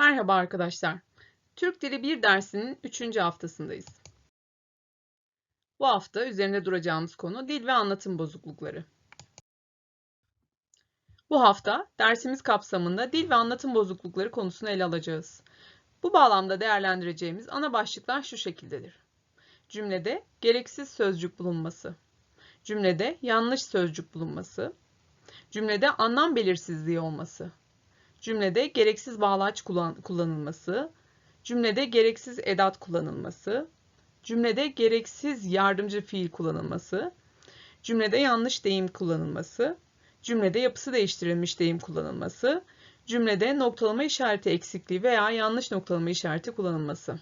Merhaba arkadaşlar. Türk Dili 1 dersinin 3. haftasındayız. Bu hafta üzerinde duracağımız konu dil ve anlatım bozuklukları. Bu hafta dersimiz kapsamında dil ve anlatım bozuklukları konusunu ele alacağız. Bu bağlamda değerlendireceğimiz ana başlıklar şu şekildedir. Cümlede gereksiz sözcük bulunması, cümlede yanlış sözcük bulunması, cümlede anlam belirsizliği olması, cümlede gereksiz bağlaç kullanılması, cümlede gereksiz edat kullanılması, cümlede gereksiz yardımcı fiil kullanılması, cümlede yanlış deyim kullanılması, cümlede yapısı değiştirilmiş deyim kullanılması, cümlede noktalama işareti eksikliği veya yanlış noktalama işareti kullanılması.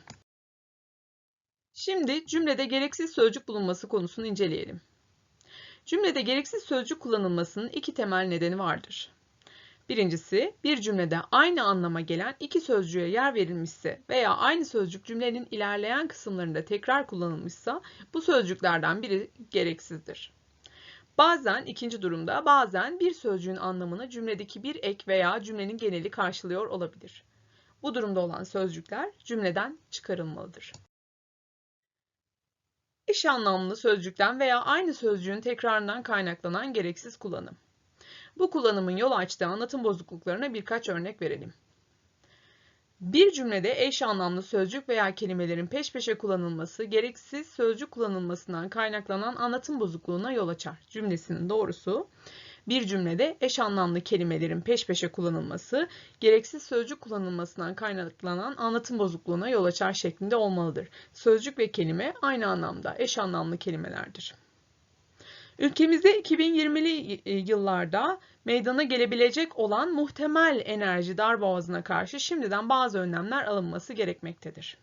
Şimdi cümlede gereksiz sözcük bulunması konusunu inceleyelim. Cümlede gereksiz sözcük kullanılmasının iki temel nedeni vardır. Birincisi, bir cümlede aynı anlama gelen iki sözcüğe yer verilmişse veya aynı sözcük cümlenin ilerleyen kısımlarında tekrar kullanılmışsa bu sözcüklerden biri gereksizdir. Bazen ikinci durumda bazen bir sözcüğün anlamını cümledeki bir ek veya cümlenin geneli karşılıyor olabilir. Bu durumda olan sözcükler cümleden çıkarılmalıdır. Eş anlamlı sözcükten veya aynı sözcüğün tekrarından kaynaklanan gereksiz kullanım. Bu kullanımın yol açtığı anlatım bozukluklarına birkaç örnek verelim. Bir cümlede eş anlamlı sözcük veya kelimelerin peş peşe kullanılması, gereksiz sözcük kullanılmasından kaynaklanan anlatım bozukluğuna yol açar. Cümlesinin doğrusu, bir cümlede eş anlamlı kelimelerin peş peşe kullanılması, gereksiz sözcük kullanılmasından kaynaklanan anlatım bozukluğuna yol açar şeklinde olmalıdır. Sözcük ve kelime aynı anlamda eş anlamlı kelimelerdir. Ülkemizde 2020'li e, yıllarda meydana gelebilecek olan muhtemel enerji darboğazına karşı şimdiden bazı önlemler alınması gerekmektedir.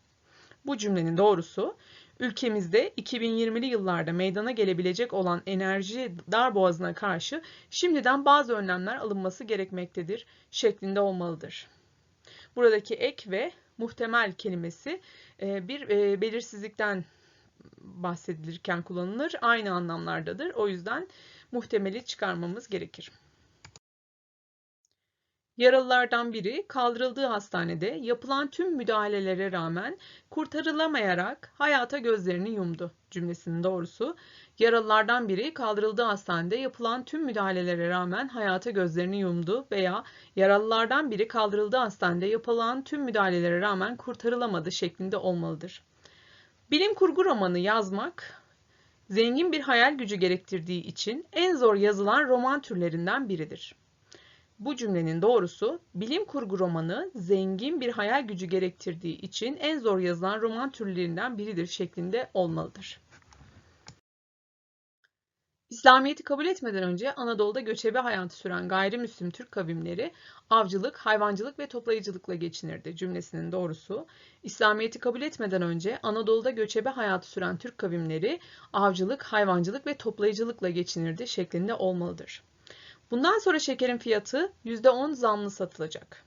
Bu cümlenin doğrusu ülkemizde 2020'li yıllarda meydana gelebilecek olan enerji darboğazına karşı şimdiden bazı önlemler alınması gerekmektedir şeklinde olmalıdır. Buradaki ek ve muhtemel kelimesi e, bir e, belirsizlikten bahsedilirken kullanılır. Aynı anlamlardadır. O yüzden muhtemeli çıkarmamız gerekir. Yaralılardan biri kaldırıldığı hastanede yapılan tüm müdahalelere rağmen kurtarılamayarak hayata gözlerini yumdu cümlesinin doğrusu. Yaralılardan biri kaldırıldığı hastanede yapılan tüm müdahalelere rağmen hayata gözlerini yumdu veya yaralılardan biri kaldırıldığı hastanede yapılan tüm müdahalelere rağmen kurtarılamadı şeklinde olmalıdır. Bilim kurgu romanı yazmak zengin bir hayal gücü gerektirdiği için en zor yazılan roman türlerinden biridir. Bu cümlenin doğrusu bilim kurgu romanı zengin bir hayal gücü gerektirdiği için en zor yazılan roman türlerinden biridir şeklinde olmalıdır. İslamiyet'i kabul etmeden önce Anadolu'da göçebe hayatı süren gayrimüslim Türk kavimleri avcılık, hayvancılık ve toplayıcılıkla geçinirdi cümlesinin doğrusu. İslamiyet'i kabul etmeden önce Anadolu'da göçebe hayatı süren Türk kavimleri avcılık, hayvancılık ve toplayıcılıkla geçinirdi şeklinde olmalıdır. Bundan sonra şekerin fiyatı %10 zamlı satılacak.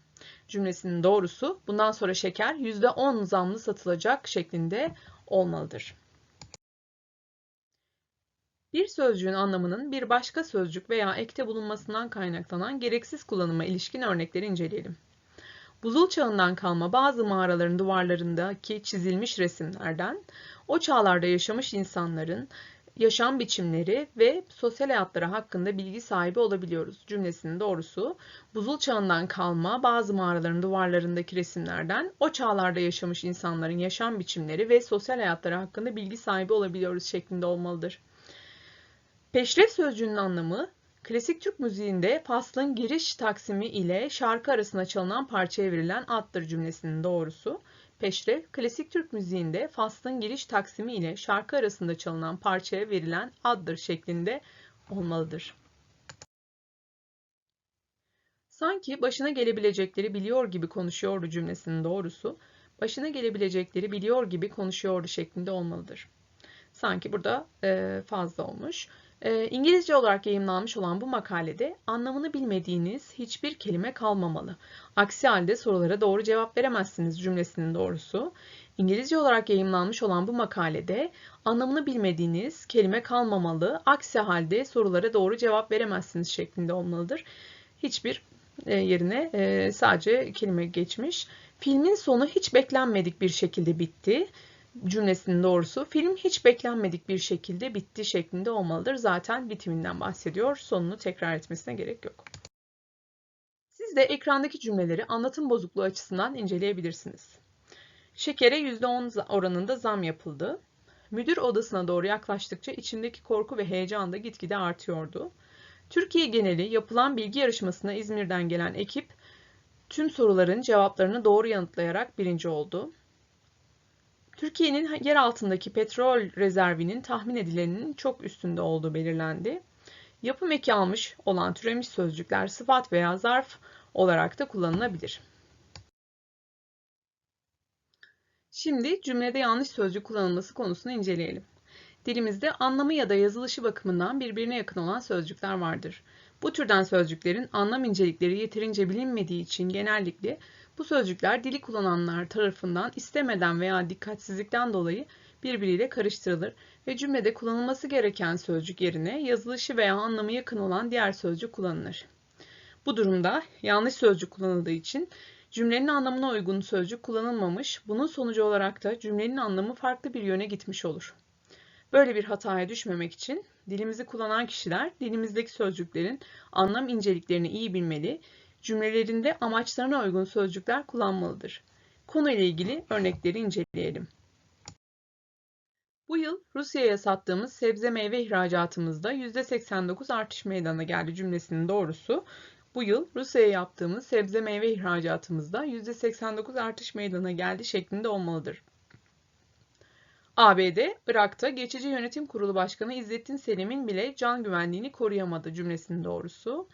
Cümlesinin doğrusu bundan sonra şeker %10 zamlı satılacak şeklinde olmalıdır. Bir sözcüğün anlamının bir başka sözcük veya ekte bulunmasından kaynaklanan gereksiz kullanıma ilişkin örnekleri inceleyelim. Buzul çağından kalma bazı mağaraların duvarlarındaki çizilmiş resimlerden o çağlarda yaşamış insanların yaşam biçimleri ve sosyal hayatları hakkında bilgi sahibi olabiliyoruz. Cümlesinin doğrusu buzul çağından kalma bazı mağaraların duvarlarındaki resimlerden o çağlarda yaşamış insanların yaşam biçimleri ve sosyal hayatları hakkında bilgi sahibi olabiliyoruz şeklinde olmalıdır. Peşref sözcüğünün anlamı klasik Türk müziğinde faslın giriş taksimi ile şarkı arasında çalınan parçaya verilen addır cümlesinin doğrusu. Peşref, klasik Türk müziğinde faslın giriş taksimi ile şarkı arasında çalınan parçaya verilen addır şeklinde olmalıdır. Sanki başına gelebilecekleri biliyor gibi konuşuyordu cümlesinin doğrusu. Başına gelebilecekleri biliyor gibi konuşuyordu şeklinde olmalıdır. Sanki burada fazla olmuş. E, İngilizce olarak yayımlanmış olan bu makalede anlamını bilmediğiniz hiçbir kelime kalmamalı. Aksi halde sorulara doğru cevap veremezsiniz cümlesinin doğrusu. İngilizce olarak yayımlanmış olan bu makalede anlamını bilmediğiniz kelime kalmamalı. Aksi halde sorulara doğru cevap veremezsiniz şeklinde olmalıdır. Hiçbir e, yerine e, sadece kelime geçmiş. Filmin sonu hiç beklenmedik bir şekilde bitti cümlesinin doğrusu film hiç beklenmedik bir şekilde bitti şeklinde olmalıdır. Zaten bitiminden bahsediyor. Sonunu tekrar etmesine gerek yok. Siz de ekrandaki cümleleri anlatım bozukluğu açısından inceleyebilirsiniz. Şekere %10 oranında zam yapıldı. Müdür odasına doğru yaklaştıkça içimdeki korku ve heyecan da gitgide artıyordu. Türkiye geneli yapılan bilgi yarışmasına İzmir'den gelen ekip tüm soruların cevaplarını doğru yanıtlayarak birinci oldu. Türkiye'nin yer altındaki petrol rezervinin tahmin edilenin çok üstünde olduğu belirlendi. Yapım eki almış olan türemiş sözcükler sıfat veya zarf olarak da kullanılabilir. Şimdi cümlede yanlış sözcük kullanılması konusunu inceleyelim. Dilimizde anlamı ya da yazılışı bakımından birbirine yakın olan sözcükler vardır. Bu türden sözcüklerin anlam incelikleri yeterince bilinmediği için genellikle bu sözcükler dili kullananlar tarafından istemeden veya dikkatsizlikten dolayı birbiriyle karıştırılır ve cümlede kullanılması gereken sözcük yerine yazılışı veya anlamı yakın olan diğer sözcük kullanılır. Bu durumda yanlış sözcük kullanıldığı için cümlenin anlamına uygun sözcük kullanılmamış, bunun sonucu olarak da cümlenin anlamı farklı bir yöne gitmiş olur. Böyle bir hataya düşmemek için dilimizi kullanan kişiler dilimizdeki sözcüklerin anlam inceliklerini iyi bilmeli, cümlelerinde amaçlarına uygun sözcükler kullanmalıdır. Konuyla ilgili örnekleri inceleyelim. Bu yıl Rusya'ya sattığımız sebze meyve ihracatımızda %89 artış meydana geldi cümlesinin doğrusu. Bu yıl Rusya'ya yaptığımız sebze meyve ihracatımızda %89 artış meydana geldi şeklinde olmalıdır. ABD, Irak'ta geçici yönetim kurulu başkanı İzzettin Selim'in bile can güvenliğini koruyamadı cümlesinin doğrusu.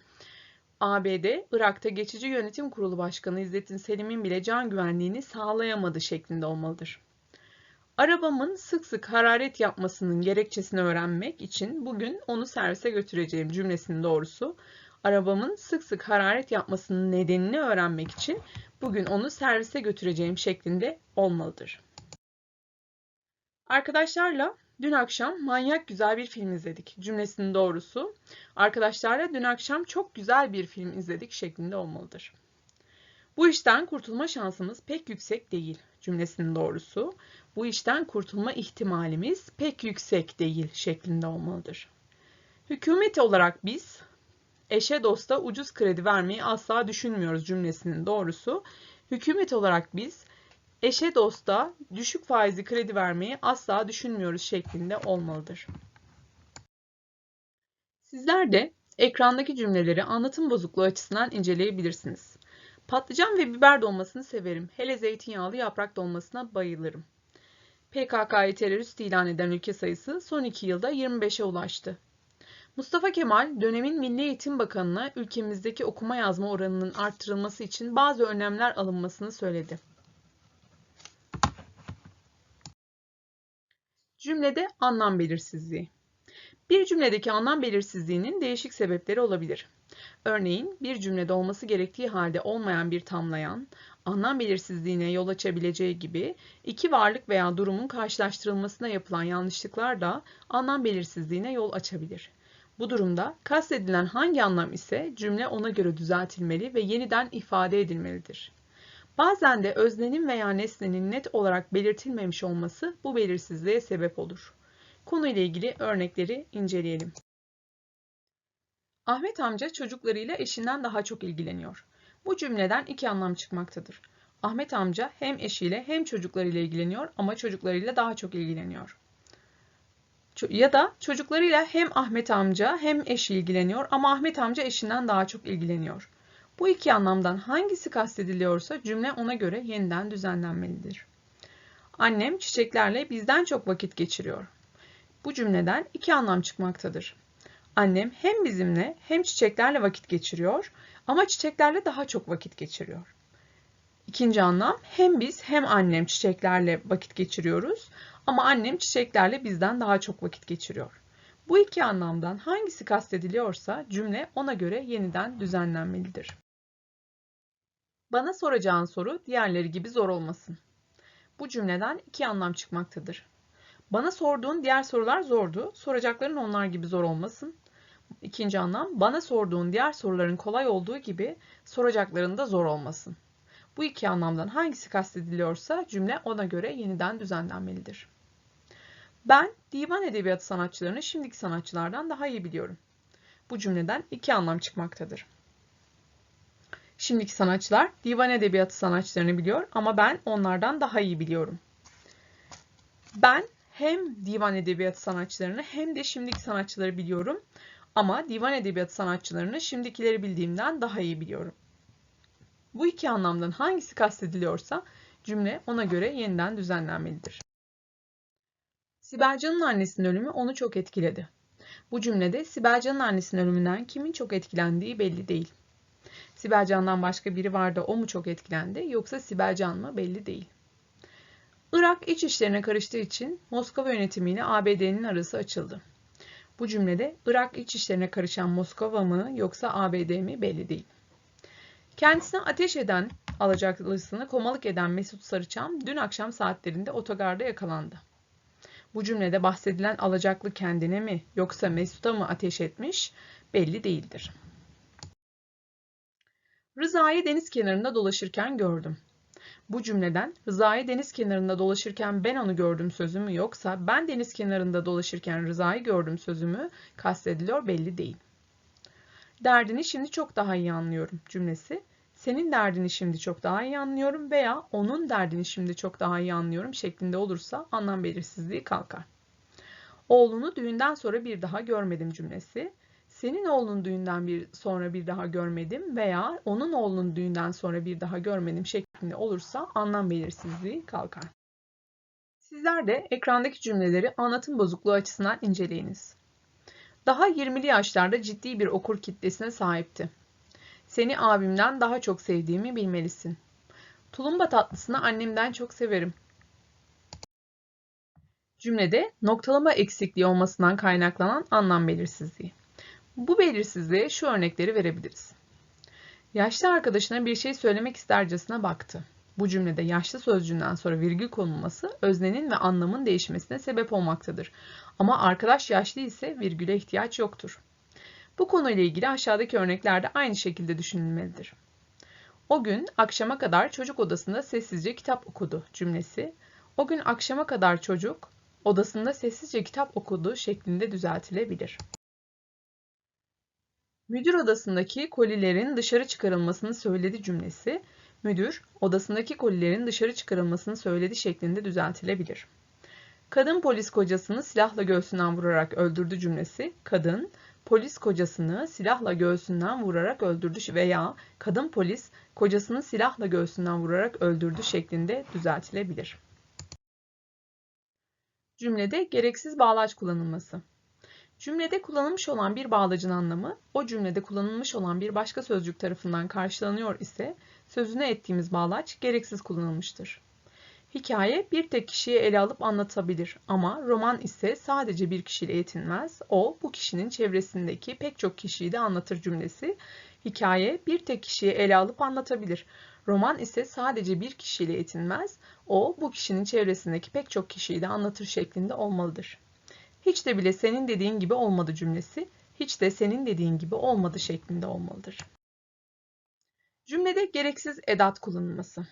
ABD, Irak'ta geçici yönetim kurulu başkanı İzzettin Selim'in bile can güvenliğini sağlayamadı şeklinde olmalıdır. Arabamın sık sık hararet yapmasının gerekçesini öğrenmek için bugün onu servise götüreceğim cümlesinin doğrusu. Arabamın sık sık hararet yapmasının nedenini öğrenmek için bugün onu servise götüreceğim şeklinde olmalıdır. Arkadaşlarla dün akşam manyak güzel bir film izledik cümlesinin doğrusu. Arkadaşlarla dün akşam çok güzel bir film izledik şeklinde olmalıdır. Bu işten kurtulma şansımız pek yüksek değil cümlesinin doğrusu. Bu işten kurtulma ihtimalimiz pek yüksek değil şeklinde olmalıdır. Hükümet olarak biz eşe dosta ucuz kredi vermeyi asla düşünmüyoruz cümlesinin doğrusu. Hükümet olarak biz eşe dosta düşük faizli kredi vermeyi asla düşünmüyoruz şeklinde olmalıdır. Sizler de ekrandaki cümleleri anlatım bozukluğu açısından inceleyebilirsiniz. Patlıcan ve biber dolmasını severim. Hele zeytinyağlı yaprak dolmasına bayılırım. PKK'yı terörist ilan eden ülke sayısı son iki yılda 25'e ulaştı. Mustafa Kemal dönemin Milli Eğitim Bakanı'na ülkemizdeki okuma yazma oranının arttırılması için bazı önlemler alınmasını söyledi. Cümlede anlam belirsizliği. Bir cümledeki anlam belirsizliğinin değişik sebepleri olabilir. Örneğin bir cümlede olması gerektiği halde olmayan bir tamlayan, anlam belirsizliğine yol açabileceği gibi iki varlık veya durumun karşılaştırılmasına yapılan yanlışlıklar da anlam belirsizliğine yol açabilir. Bu durumda kastedilen hangi anlam ise cümle ona göre düzeltilmeli ve yeniden ifade edilmelidir. Bazen de öznenin veya nesnenin net olarak belirtilmemiş olması bu belirsizliğe sebep olur. Konuyla ilgili örnekleri inceleyelim. Ahmet amca çocuklarıyla eşinden daha çok ilgileniyor. Bu cümleden iki anlam çıkmaktadır. Ahmet amca hem eşiyle hem çocuklarıyla ilgileniyor ama çocuklarıyla daha çok ilgileniyor. Ya da çocuklarıyla hem Ahmet amca hem eşi ilgileniyor ama Ahmet amca eşinden daha çok ilgileniyor. Bu iki anlamdan hangisi kastediliyorsa cümle ona göre yeniden düzenlenmelidir. Annem çiçeklerle bizden çok vakit geçiriyor. Bu cümleden iki anlam çıkmaktadır. Annem hem bizimle hem çiçeklerle vakit geçiriyor ama çiçeklerle daha çok vakit geçiriyor. İkinci anlam hem biz hem annem çiçeklerle vakit geçiriyoruz ama annem çiçeklerle bizden daha çok vakit geçiriyor. Bu iki anlamdan hangisi kastediliyorsa cümle ona göre yeniden düzenlenmelidir. Bana soracağın soru diğerleri gibi zor olmasın. Bu cümleden iki anlam çıkmaktadır. Bana sorduğun diğer sorular zordu. Soracakların onlar gibi zor olmasın. İkinci anlam bana sorduğun diğer soruların kolay olduğu gibi soracakların da zor olmasın. Bu iki anlamdan hangisi kastediliyorsa cümle ona göre yeniden düzenlenmelidir. Ben divan edebiyatı sanatçılarını şimdiki sanatçılardan daha iyi biliyorum. Bu cümleden iki anlam çıkmaktadır. Şimdiki sanatçılar divan edebiyatı sanatçılarını biliyor ama ben onlardan daha iyi biliyorum. Ben hem divan edebiyatı sanatçılarını hem de şimdiki sanatçıları biliyorum ama divan edebiyatı sanatçılarını şimdikileri bildiğimden daha iyi biliyorum. Bu iki anlamdan hangisi kastediliyorsa cümle ona göre yeniden düzenlenmelidir. Sibelcan'ın annesinin ölümü onu çok etkiledi. Bu cümlede Sibelcan'ın annesinin ölümünden kimin çok etkilendiği belli değil. Sibelcan'dan başka biri var da o mu çok etkilendi yoksa Sibelcan mı belli değil. Irak iç işlerine karıştığı için Moskova yönetimiyle ABD'nin arası açıldı. Bu cümlede Irak iç işlerine karışan Moskova mı yoksa ABD mi belli değil. Kendisine ateş eden alacaklısını komalık eden Mesut Sarıçam dün akşam saatlerinde otogarda yakalandı. Bu cümlede bahsedilen alacaklı kendine mi yoksa Mesut'a mı ateş etmiş belli değildir. Rıza'yı deniz kenarında dolaşırken gördüm. Bu cümleden Rıza'yı deniz kenarında dolaşırken ben onu gördüm sözü mü yoksa ben deniz kenarında dolaşırken Rıza'yı gördüm sözü mü kastediliyor belli değil. Derdini şimdi çok daha iyi anlıyorum cümlesi. Senin derdini şimdi çok daha iyi anlıyorum veya onun derdini şimdi çok daha iyi anlıyorum şeklinde olursa anlam belirsizliği kalkar. Oğlunu düğünden sonra bir daha görmedim cümlesi senin oğlunun düğünden bir sonra bir daha görmedim veya onun oğlunun düğünden sonra bir daha görmedim şeklinde olursa anlam belirsizliği kalkar. Sizler de ekrandaki cümleleri anlatım bozukluğu açısından inceleyiniz. Daha 20'li yaşlarda ciddi bir okur kitlesine sahipti. Seni abimden daha çok sevdiğimi bilmelisin. Tulumba tatlısını annemden çok severim. Cümlede noktalama eksikliği olmasından kaynaklanan anlam belirsizliği. Bu belirsizliğe şu örnekleri verebiliriz. Yaşlı arkadaşına bir şey söylemek istercesine baktı. Bu cümlede yaşlı sözcüğünden sonra virgül konulması öznenin ve anlamın değişmesine sebep olmaktadır. Ama arkadaş yaşlı ise virgüle ihtiyaç yoktur. Bu konuyla ilgili aşağıdaki örneklerde aynı şekilde düşünülmelidir. O gün akşama kadar çocuk odasında sessizce kitap okudu cümlesi. O gün akşama kadar çocuk odasında sessizce kitap okudu şeklinde düzeltilebilir. Müdür odasındaki kolilerin dışarı çıkarılmasını söyledi cümlesi, müdür odasındaki kolilerin dışarı çıkarılmasını söyledi şeklinde düzeltilebilir. Kadın polis kocasını silahla göğsünden vurarak öldürdü cümlesi, kadın polis kocasını silahla göğsünden vurarak öldürdü veya kadın polis kocasını silahla göğsünden vurarak öldürdü şeklinde düzeltilebilir. Cümlede gereksiz bağlaç kullanılması. Cümlede kullanılmış olan bir bağlacın anlamı o cümlede kullanılmış olan bir başka sözcük tarafından karşılanıyor ise sözüne ettiğimiz bağlaç gereksiz kullanılmıştır. Hikaye bir tek kişiyi ele alıp anlatabilir ama roman ise sadece bir kişiyle yetinmez. O bu kişinin çevresindeki pek çok kişiyi de anlatır cümlesi. Hikaye bir tek kişiyi ele alıp anlatabilir. Roman ise sadece bir kişiyle yetinmez. O bu kişinin çevresindeki pek çok kişiyi de anlatır şeklinde olmalıdır. Hiç de bile senin dediğin gibi olmadı cümlesi, hiç de senin dediğin gibi olmadı şeklinde olmalıdır. Cümlede gereksiz edat kullanılması.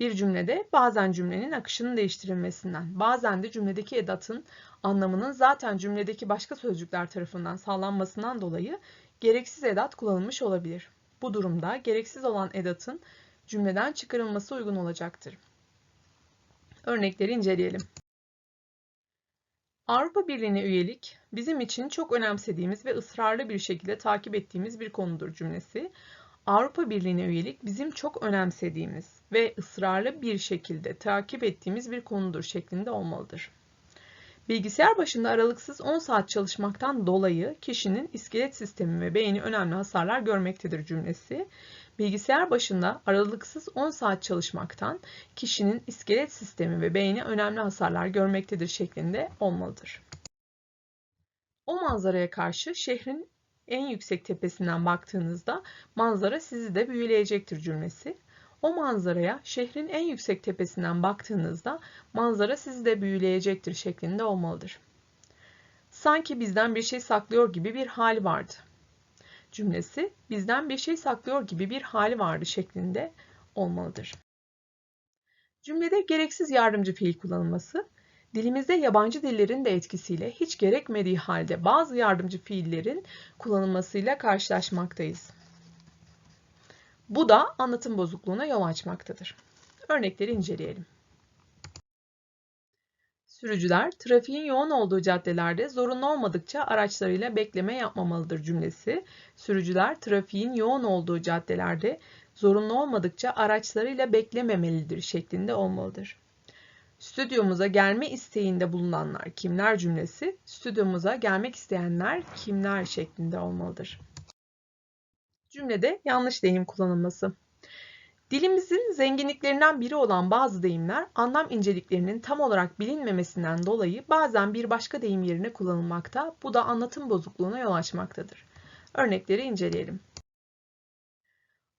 Bir cümlede bazen cümlenin akışının değiştirilmesinden, bazen de cümledeki edatın anlamının zaten cümledeki başka sözcükler tarafından sağlanmasından dolayı gereksiz edat kullanılmış olabilir. Bu durumda gereksiz olan edatın cümleden çıkarılması uygun olacaktır. Örnekleri inceleyelim. Avrupa Birliği'ne üyelik bizim için çok önemsediğimiz ve ısrarlı bir şekilde takip ettiğimiz bir konudur cümlesi. Avrupa Birliği'ne üyelik bizim çok önemsediğimiz ve ısrarlı bir şekilde takip ettiğimiz bir konudur şeklinde olmalıdır. Bilgisayar başında aralıksız 10 saat çalışmaktan dolayı kişinin iskelet sistemi ve beyni önemli hasarlar görmektedir cümlesi. Bilgisayar başında aralıksız 10 saat çalışmaktan kişinin iskelet sistemi ve beyni önemli hasarlar görmektedir şeklinde olmalıdır. O manzaraya karşı şehrin en yüksek tepesinden baktığınızda manzara sizi de büyüleyecektir cümlesi. O manzaraya şehrin en yüksek tepesinden baktığınızda manzara sizi de büyüleyecektir şeklinde olmalıdır. sanki bizden bir şey saklıyor gibi bir hali vardı. Cümlesi bizden bir şey saklıyor gibi bir hali vardı şeklinde olmalıdır. Cümlede gereksiz yardımcı fiil kullanılması, dilimizde yabancı dillerin de etkisiyle hiç gerekmediği halde bazı yardımcı fiillerin kullanılmasıyla karşılaşmaktayız. Bu da anlatım bozukluğuna yol açmaktadır. Örnekleri inceleyelim. Sürücüler trafiğin yoğun olduğu caddelerde zorunlu olmadıkça araçlarıyla bekleme yapmamalıdır cümlesi. Sürücüler trafiğin yoğun olduğu caddelerde zorunlu olmadıkça araçlarıyla beklememelidir şeklinde olmalıdır. Stüdyomuza gelme isteğinde bulunanlar kimler cümlesi, stüdyomuza gelmek isteyenler kimler şeklinde olmalıdır. Cümlede yanlış deyim kullanılması. Dilimizin zenginliklerinden biri olan bazı deyimler anlam inceliklerinin tam olarak bilinmemesinden dolayı bazen bir başka deyim yerine kullanılmakta. Bu da anlatım bozukluğuna yol açmaktadır. Örnekleri inceleyelim.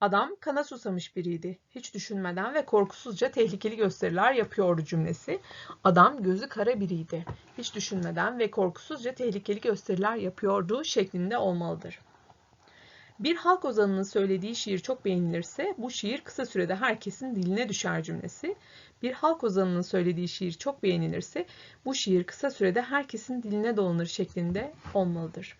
Adam kana susamış biriydi. Hiç düşünmeden ve korkusuzca tehlikeli gösteriler yapıyordu cümlesi. Adam gözü kara biriydi. Hiç düşünmeden ve korkusuzca tehlikeli gösteriler yapıyordu şeklinde olmalıdır. Bir halk ozanının söylediği şiir çok beğenilirse bu şiir kısa sürede herkesin diline düşer cümlesi. Bir halk ozanının söylediği şiir çok beğenilirse bu şiir kısa sürede herkesin diline dolanır şeklinde olmalıdır.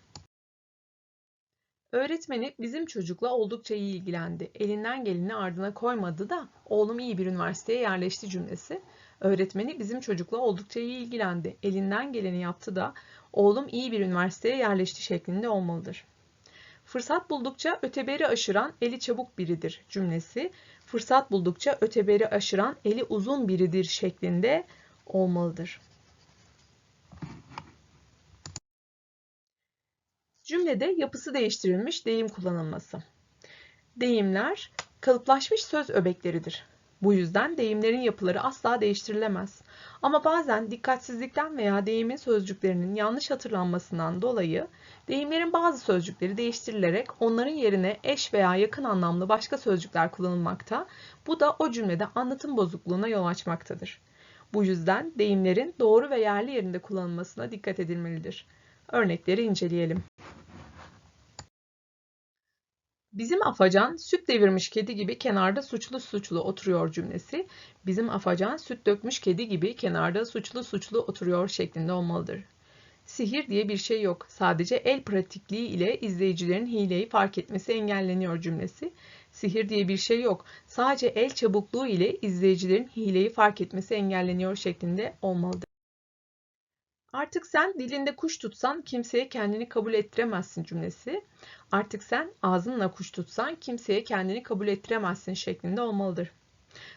Öğretmeni bizim çocukla oldukça iyi ilgilendi. Elinden geleni ardına koymadı da oğlum iyi bir üniversiteye yerleşti cümlesi. Öğretmeni bizim çocukla oldukça iyi ilgilendi. Elinden geleni yaptı da oğlum iyi bir üniversiteye yerleşti şeklinde olmalıdır. Fırsat buldukça öteberi aşıran eli çabuk biridir cümlesi. Fırsat buldukça öteberi aşıran eli uzun biridir şeklinde olmalıdır. Cümlede yapısı değiştirilmiş deyim kullanılması. Deyimler kalıplaşmış söz öbekleridir. Bu yüzden deyimlerin yapıları asla değiştirilemez. Ama bazen dikkatsizlikten veya deyimin sözcüklerinin yanlış hatırlanmasından dolayı deyimlerin bazı sözcükleri değiştirilerek onların yerine eş veya yakın anlamlı başka sözcükler kullanılmakta. Bu da o cümlede anlatım bozukluğuna yol açmaktadır. Bu yüzden deyimlerin doğru ve yerli yerinde kullanılmasına dikkat edilmelidir. Örnekleri inceleyelim. Bizim afacan süt devirmiş kedi gibi kenarda suçlu suçlu oturuyor cümlesi. Bizim afacan süt dökmüş kedi gibi kenarda suçlu suçlu oturuyor şeklinde olmalıdır. Sihir diye bir şey yok. Sadece el pratikliği ile izleyicilerin hileyi fark etmesi engelleniyor cümlesi. Sihir diye bir şey yok. Sadece el çabukluğu ile izleyicilerin hileyi fark etmesi engelleniyor şeklinde olmalıdır. Artık sen dilinde kuş tutsan kimseye kendini kabul ettiremezsin cümlesi. Artık sen ağzınla kuş tutsan kimseye kendini kabul ettiremezsin şeklinde olmalıdır.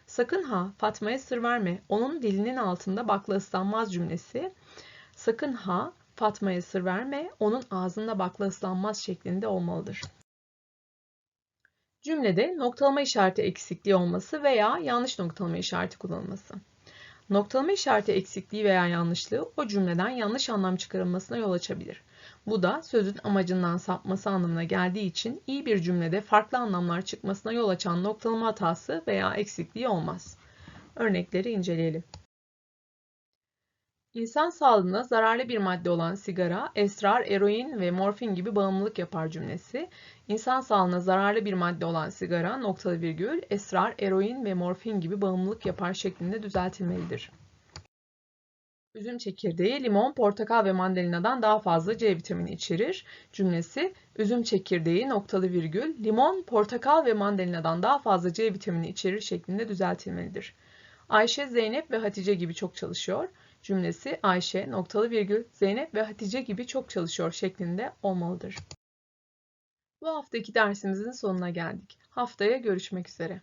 Sakın ha Fatma'ya sır verme. Onun dilinin altında bakla ıslanmaz cümlesi. Sakın ha Fatma'ya sır verme. Onun ağzında bakla ıslanmaz şeklinde olmalıdır. Cümlede noktalama işareti eksikliği olması veya yanlış noktalama işareti kullanılması. Noktalama işareti eksikliği veya yanlışlığı o cümleden yanlış anlam çıkarılmasına yol açabilir. Bu da sözün amacından sapması anlamına geldiği için iyi bir cümlede farklı anlamlar çıkmasına yol açan noktalama hatası veya eksikliği olmaz. Örnekleri inceleyelim. İnsan sağlığına zararlı bir madde olan sigara, esrar, eroin ve morfin gibi bağımlılık yapar cümlesi. İnsan sağlığına zararlı bir madde olan sigara, noktalı virgül, esrar, eroin ve morfin gibi bağımlılık yapar şeklinde düzeltilmelidir. Üzüm çekirdeği, limon, portakal ve mandalinadan daha fazla C vitamini içerir. Cümlesi üzüm çekirdeği noktalı virgül, limon, portakal ve mandalinadan daha fazla C vitamini içerir şeklinde düzeltilmelidir. Ayşe, Zeynep ve Hatice gibi çok çalışıyor. Cümlesi Ayşe, noktalı virgül, Zeynep ve Hatice gibi çok çalışıyor şeklinde olmalıdır. Bu haftaki dersimizin sonuna geldik. Haftaya görüşmek üzere.